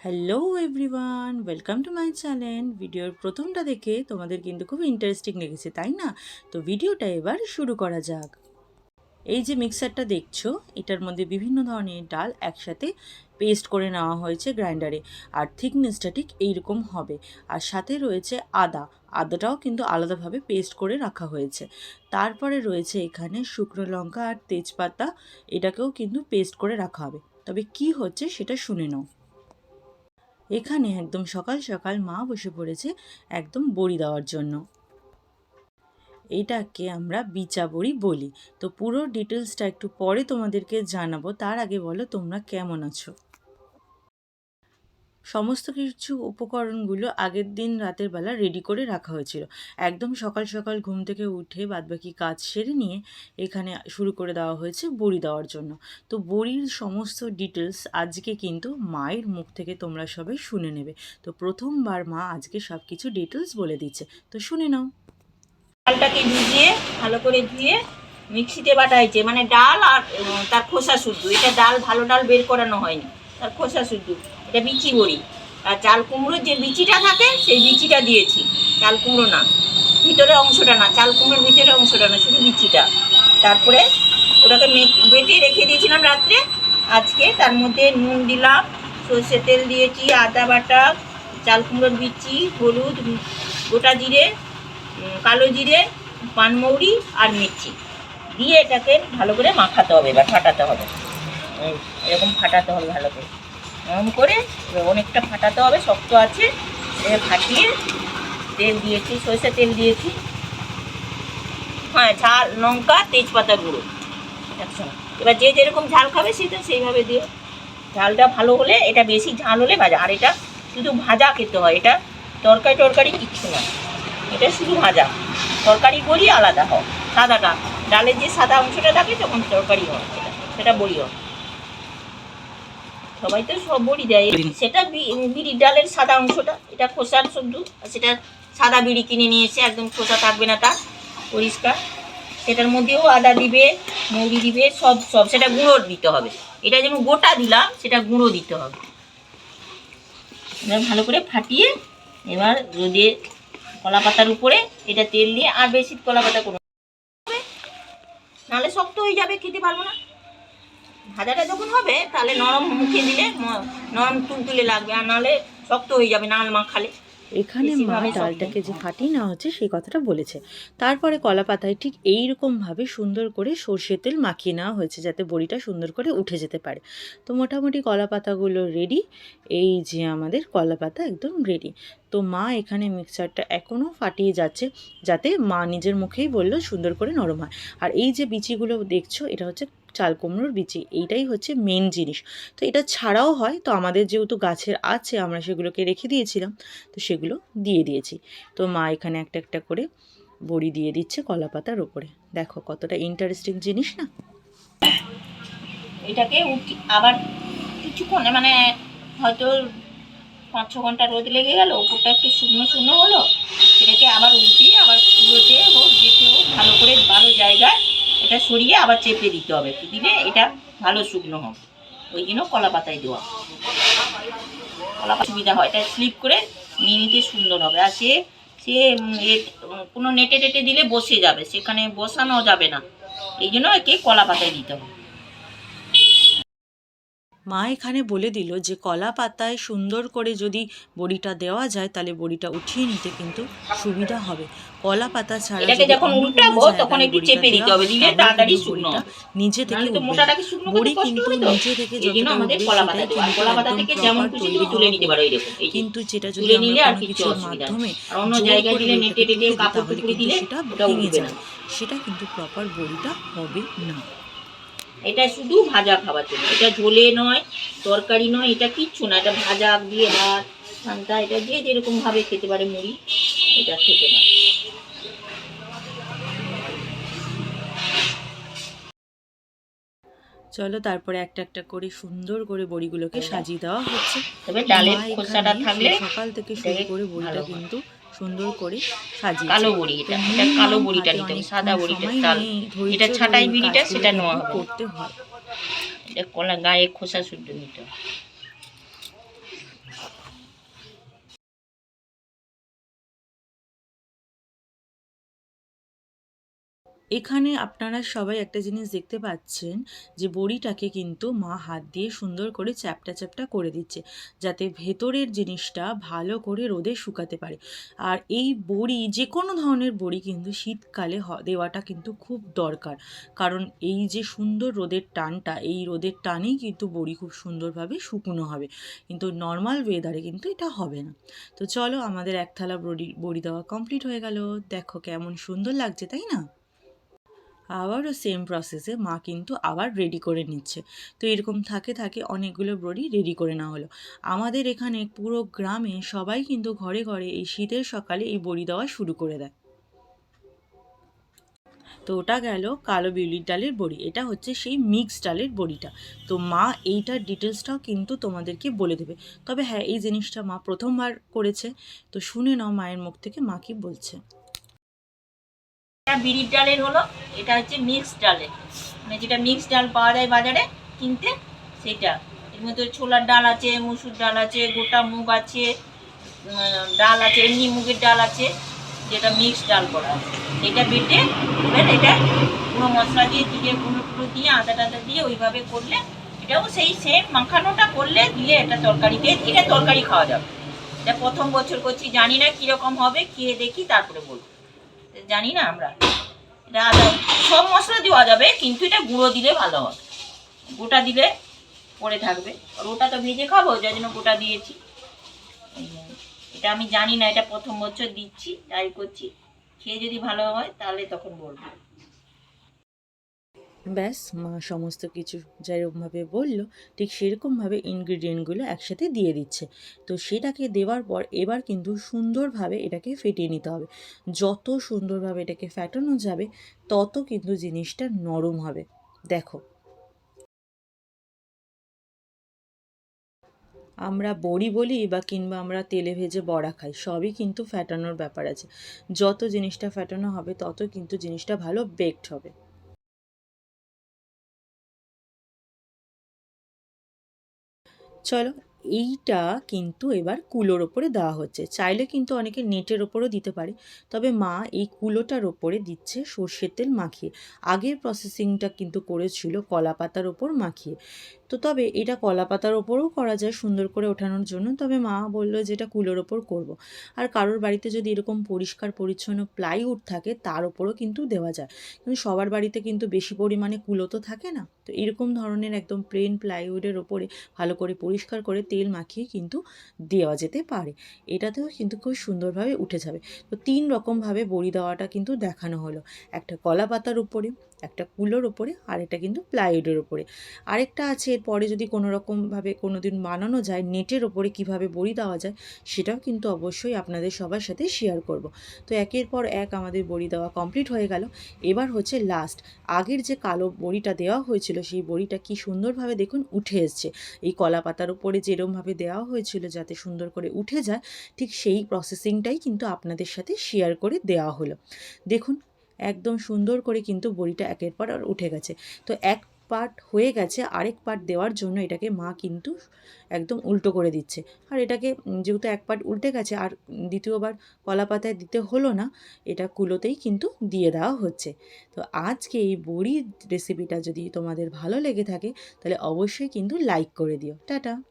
Hello everyone welcome to my channel ভিডিওর প্রথমটা দেখে তোমাদের কিন্তু খুব ইন্টারেস্টিং লেগেছে, তাই না? তো ভিডিওটা এবার শুরু করা যাক। এই যে মিক্সারটা দেখছ, এটার মধ্যে বিভিন্ন ধরনের ডাল একসাথে পেস্ট করে নেওয়া হয়েছে গ্রাইন্ডারে আর থিকনেসটা ঠিক এইরকম হবে। আর সাথে রয়েছে আদা। আদাটাও কিন্তু আলাদাভাবে পেস্ট করে রাখা হয়েছে। তারপরে রয়েছে এখানে শুকনো লঙ্কা আর তেজপাতা। এটাকেও কিন্তু পেস্ট করে রাখা হবে। তবে কি হচ্ছে সেটা শুনে নাও। এখানে একদম সকাল সকাল মা বসে পড়েছে একদম বড়ি দেওয়ার জন্য। এটাকে আমরা বিচা বড়ি বলি। তো পুরো ডিটেলসটা একটু পরে তোমাদেরকে জানাব। তার আগে বলো তোমরা কেমন আছো? সমস্ত কিছু উপকরণগুলো আগের দিন রাতের বেলা রেডি করে রাখা হয়েছিল। একদম সকাল সকাল ঘুম থেকে উঠে বাদবাকি কাজ সেরে নিয়ে এখানে শুরু করে দেওয়া হয়েছে বড়ি দেওয়ার জন্য। তো বড়ির সমস্ত ডিটেলস আজকে কিন্তু মায়ের মুখ থেকে তোমরা সবাই শুনে নেবে। তো প্রথমবার মা আজকে সব কিছু ডিটেলস বলে দিচ্ছে। তো শুনে নাও। ডালটাকে ভিজিয়ে, ভালো করে ধুয়ে মিক্সিতে বাটা হয়েছে মানে ডাল আর তার খোসা শুদ্ধ। এটা ডাল, ভালো ডাল বের করানো হয়নি। তার খোসা শুদ্ধ। এটা বিচি বড়ি। আর চাল কুমড়োর যে বিচিটা থাকে, সেই বিচিটা দিয়েছি। চাল কুমড়ো না, ভিতরের অংশটা না, চাল কুমড়োর ভিতরে অংশটা না, শুধু বিচিটা। তারপরে ওটাকে বেটে রেখে দিয়েছিলাম রাত্রে। আজকে তার মধ্যে নুন দিলাম, সর্ষে তেল দিয়েছি, আদা বাটা, চাল কুমড়োর বিচি, হলুদ, গোটা জিরে কালো জিরে পানমৌরি আর মির্চি। দিয়ে এটাকে ভালো করে মাখাতে হবে এবার ফাটাতে হবে। এরকম ফাটাতে হবে ভালো করে। এরকম করে অনেকটা ফাটাতে হবে, শক্ত আছে। ফাটিয়ে তেল দিয়েছি, সরষে তেল দিয়েছি। হ্যাঁ ঝাল, লঙ্কা, তেজপাতা গুঁড়ো একসঙ্গে। এবার যে যেরকম ঝাল খাবে সেটা সেইভাবে দিও। ঝালটা ভালো হলে এটা বেশি ঝাল হলে ভাজা। আর এটা শুধু ভাজা খেতে হয়, এটা তরকারি টরকারি কিচ্ছু না। এটা শুধু ভাজা। তরকারি করি আলাদা হয়। সাদাটা, ডালের যে সাদা অংশটা থাকে, তখন তরকারি হয়। সেটা সেটা বড়ি হয়। সবাই তো সব বড়ি দেয়। সেটা বিড়ির ডালের সাদা অংশটা, এটা খোসার সবজি আর সেটা সাদা বিড়ি কিনে নিয়ে এসে একদম খোসা থাকবে না তা, পরিষ্কার। সেটার মধ্যেও আদা দিবে, মৌরি দিবে, সব সব। সেটা গুঁড়ো দিতে হবে। এটা যেমন গোটা দিলাম, সেটা গুঁড়ো দিতে হবে। এবার ভালো করে ফাটিয়ে এবার রোদে কলা পাতার উপরে এটা তেল দিয়ে, আর বেশি কলা পাতা কোনো নাহলে শক্ত হয়ে যাবে, খেতে পারব না। ভাজাটা যখন হবে তাহলে নরম মুখে দিলে নরম তুলতুলে লাগবে আর নাহলে শক্ত হয়ে যাবে নাল মাখালে। এখানে মা ডালটাকে যে ফাটিয়ে নেওয়া হচ্ছে সেই কথাটা বলেছে। তারপরে কলা পাতায় ঠিক এই রকমভাবে সুন্দর করে সর্ষে তেল মাখিয়ে নেওয়া হয়েছে যাতে বড়িটা সুন্দর করে উঠে যেতে পারে। তো মোটামুটি কলা পাতাগুলো রেডি এই যে আমাদের কলা পাতা একদম রেডি তো মা এখানে মিক্সারটা এখনও ফাটিয়ে যাচ্ছে যাতে মা নিজের মুখেই বলল সুন্দর করে নরম হয়। আর এই যে বিচিগুলো দেখছ এটা হচ্ছে চাল কুমড়োর বিচি, এইটাই হচ্ছে মেন জিনিস। তো এটা ছাড়াও হয়, তো আমাদের যেহেতু গাছের আছে, আমরা সেগুলোকে রেখে দিয়েছিলাম, তো সেগুলো দিয়ে দিয়েছি। তো মা এখানে একটা একটা করে বড়ি দিয়ে দিচ্ছে কলা পাতার ওপরে দেখো কতটা ইন্টারেস্টিং জিনিস না? এটাকে আবার কিছুক্ষণ মানে হয়তো পাঁচ ছ ঘণ্টা রোদ লেগে গেল, ওপরটা একটু শুকনো শুকনো হলো এটাকে আবার উঠিয়ে আবার কুড়োতে হোক যেতে হোক ভালো করে ভালো জায়গায় এটা সরিয়ে আবার চেপে দিতে হবে। দিলে এটা ভালো শুকনো হবে। ওই জন্য কলা পাতায় দেওয়া। কলা সুবিধা হয়। এটা স্লিপ করে নিয়ে নিতে সুন্দর হবে। আর সে সে কোনো নেটে টেটে দিলে বসে যাবে। সেখানে বসানো যাবে না। এই জন্য একে কলা পাতায় দিতে হবে। মা এখানে বলে দিল যে কলা পাতায় সুন্দর করে যদি বড়িটা দেওয়া যায় তাহলে বড়িটা উঠিয়ে নিতে কিন্তু সুবিধা হবে। কলা পাতা ছাড়া এটাকে যখন উল্টাবো, তখন একটু চেপে দিতে হবে, দিলে তাড়াতাড়ি শুকনো নিজে থেকে তো মোটাটাকে শুকনো করতে বড়ি কষ্ট কিন্তু নিজে থেকে যতটা আমাদের কলা পাতা কিন্তু কলা পাতা থেকে যেমন খুশি তুমি তুলে নিতে পারো যে। কিন্তু যেটা যদি তুলে নিলে আর কিছুর অসুবিধা নেই। আর অন্য জায়গায় দিলে নেটে টেটে কাপড় টুকরি দিলে সেটা ভেঙে যায় না। সেটা কিন্তু প্রপার বড়িটা হবে না। এটা শুধু ভাজা খাবার জন্য এটা ঝোলে নয় তরকারি নয় এটা কিচ্ছু না এটা ভাজা দিয়ে ভাত ঠান্ডা এটা যে যেরকম ভাবে খেতে পারে মুড়ি এটা খেতে পারে। চলো তারপরে একটা একটা করে সুন্দর করে বড়িগুলোকে সাজিয়ে দেওয়া হচ্ছে। তবে ডালের খোসাটা থাকলে সকাল থেকে শুরু করে বড়িটা কিন্তু সুন্দর করে সাজিয়ে কালো বড়ি এটা এটা কালো বড়িটা নিতে হবে সাদা বড়িটা তাল। এটা ছাটাই বিড়িটা সেটা নেওয়া করতে হয়। এটা কলা গায়ে খোসা শুদ্ধ নিতে হবে। এখানে আপনারা সবাই একটা জিনিস দেখতে পাচ্ছেন যে বড়িটাকে কিন্তু মা হাত দিয়ে সুন্দর করে চ্যাপটা চ্যাপটা করে দিচ্ছে, যাতে ভেতরের জিনিসটা ভালো করে রোদে শুকাতে পারে। আর এই বড়ি যে কোনো ধরনের বড়ি কিন্তু শীতকালে দেওয়াটা কিন্তু খুব দরকার। কারণ এই যে সুন্দর রোদের টানটা, এই রোদের টানেই কিন্তু বড়ি খুব সুন্দরভাবে শুকনো হবে। কিন্তু নর্মাল ওয়েদারে কিন্তু এটা হবে না। তো চলো আমাদের এক থালা বড়ি বড়ি দেওয়া কমপ্লিট হয়ে গেল। দেখো কেমন সুন্দর লাগছে, তাই না? আবারও সেম প্রসেসে মা কিন্তু আবার রেডি করে নিচ্ছে। তো এরকম থাকে থাকে অনেকগুলো বড়ি রেডি করে নেওয়া হলো। আমাদের এখানে পুরো গ্রামে সবাই কিন্তু ঘরে ঘরে এই শীতের সকালে এই বড়ি দেওয়া শুরু করে দেয়। তো ওটা গেল কালো বিউলির ডালের বড়ি। এটা হচ্ছে সেই মিক্স ডালের বড়িটা। তো মা এইটার ডিটেলসটাও কিন্তু তোমাদেরকে বলে দেবে। তবে হ্যাঁ এই জিনিসটা মা প্রথমবার করেছে। তো শুনে নাও মায়ের মুখ থেকে মা কি বলছে। এটা বিড়ির ডালের হলো, এটা হচ্ছে মিক্সড ডালের মানে যেটা মিক্সড ডাল পাওয়া যায় বাজারে, কিনতে সেটা। এর মধ্যে ছোলার ডাল আছে, মুসুর ডাল আছে, গোটা মুগ আছে ডাল আছে, এমনি মুগের ডাল আছে, যেটা মিক্সড ডাল করা আছে এটা বেটে, এবার এটা পুরো মশলা দিয়ে দিয়ে গুঁড়ো টুড়ো দিয়ে, আদা টাদা দিয়ে ওইভাবে করলে এটাও সেই সেম মাখানোটা করলে দিয়ে এটা তরকারিতে এটা তরকারি খাওয়া যাবে। এটা প্রথম বছর করছি, জানি না কীরকম হবে, খেয়ে দেখি, তারপরে বলব। জানি না আমরা। এটা আদা, সব মশলা দেওয়া যাবে, কিন্তু এটা গুঁড়ো দিলে ভালো হবে। গোটা দিলে পড়ে থাকবে। আর ওটা তো ভেজে খাব, যার জন্য গোটা দিয়েছি। এটা আমি জানি না, এটা প্রথম বছর দিচ্ছি ট্রাই করছি। খেয়ে যদি ভালো হয়, তাহলে তখন বলব। ব্যাস, মা সমস্ত কিছু যেরকমভাবে বলল, ঠিক সেরকমভাবে ইনগ্রিডিয়েন্টগুলো একসাথে দিয়ে দিচ্ছে। তো সেটাকে দেওয়ার পর এবার কিন্তু সুন্দরভাবে এটাকে ফেটিয়ে নিতে হবে। যত সুন্দরভাবে এটাকে ফ্যাটানো যাবে, তত কিন্তু জিনিসটা নরম হবে। দেখো। আমরা বড়ি বলি বা কিংবা আমরা তেলে ভেজে বড়া খাই, সবই কিন্তু ফ্যাটানোর ব্যাপার আছে। যত জিনিসটা ফ্যাটানো হবে, তত কিন্তু জিনিসটা ভালো বেকড হবে। চলো, এইটা কিন্তু এবার কুলোর ওপরে দেওয়া হচ্ছে। চাইলে কিন্তু অনেকে নেটের ওপরও দিতে পারে। তবে মা এই কুলোটার ওপরে দিচ্ছে সর্ষের তেল মাখিয়ে। আগের প্রসেসিংটা কিন্তু করেছিল কলা পাতার ওপর মাখিয়ে। তো তবে এটা কলা পাতার ওপরেও করা যায় সুন্দর করে ওঠানোর জন্য। তবে মা বলল যে এটা কুলোর ওপর করব। আর কারোর বাড়িতে যদি এরকম পরিষ্কার, পরিচ্ছন্ন প্লাইউড থাকে, তার ওপরও কিন্তু দেওয়া যায়। কিন্তু সবার বাড়িতে কিন্তু বেশি পরিমাণে কুলো তো থাকে না। তো এরকম ধরনের একদম প্লেন প্লাইউডের ওপরে ভালো করে পরিষ্কার করে তেল মাখিয়ে কিন্তু দেওয়া যেতে পারে। এটাতেও কিন্তু খুব সুন্দরভাবে উঠে যাবে। তো তিন রকমভাবে বড়ি দেওয়াটা কিন্তু দেখানো হলো। একটা কলা পাতার উপরে একটা কুলোর ওপরে আর একটা কিন্তু প্লাইউডের ওপরে আরেকটা আছে, এরপরে যদি কোনো রকমভাবে কোনো দিন বানানো যায়, নেটের ওপরে কীভাবে বড়ি দেওয়া যায়, সেটাও কিন্তু অবশ্যই আপনাদের সবার সাথে শেয়ার করব। তো একের পর এক আমাদের বড়ি দেওয়া কমপ্লিট হয়ে গেল। এবার হচ্ছে লাস্ট আগের যে কালো বড়িটা দেওয়া হয়েছিল, সেই বড়িটা কি সুন্দরভাবে দেখুন উঠে এসছে। এই কলা পাতার উপরে যেরমভাবে দেওয়া হয়েছিল যাতে সুন্দর করে উঠে যায়, ঠিক সেই প্রসেসিংটাই কিন্তু আপনাদের সাথে শেয়ার করে দেওয়া হলো। দেখুন একদম সুন্দর করে কিন্তু বড়িটা একের পর আর উঠে গেছে। তো এক পার্ট হয়ে গেছে, আরেক পার্ট দেওয়ার জন্য এটাকে মা কিন্তু একদম উল্টো করে দিচ্ছে। আর এটাকে যেহেতু এক পার্ট উল্টে গেছে, আর দ্বিতীয়বার কলা পাতায় দিতে হলো না, এটা কুলোতেই কিন্তু দিয়ে দেওয়া হচ্ছে। তো আজকে এই বড়ির রেসিপিটা যদি তোমাদের ভালো লেগে থাকে, তাহলে অবশ্যই কিন্তু লাইক করে দিও। টাটা!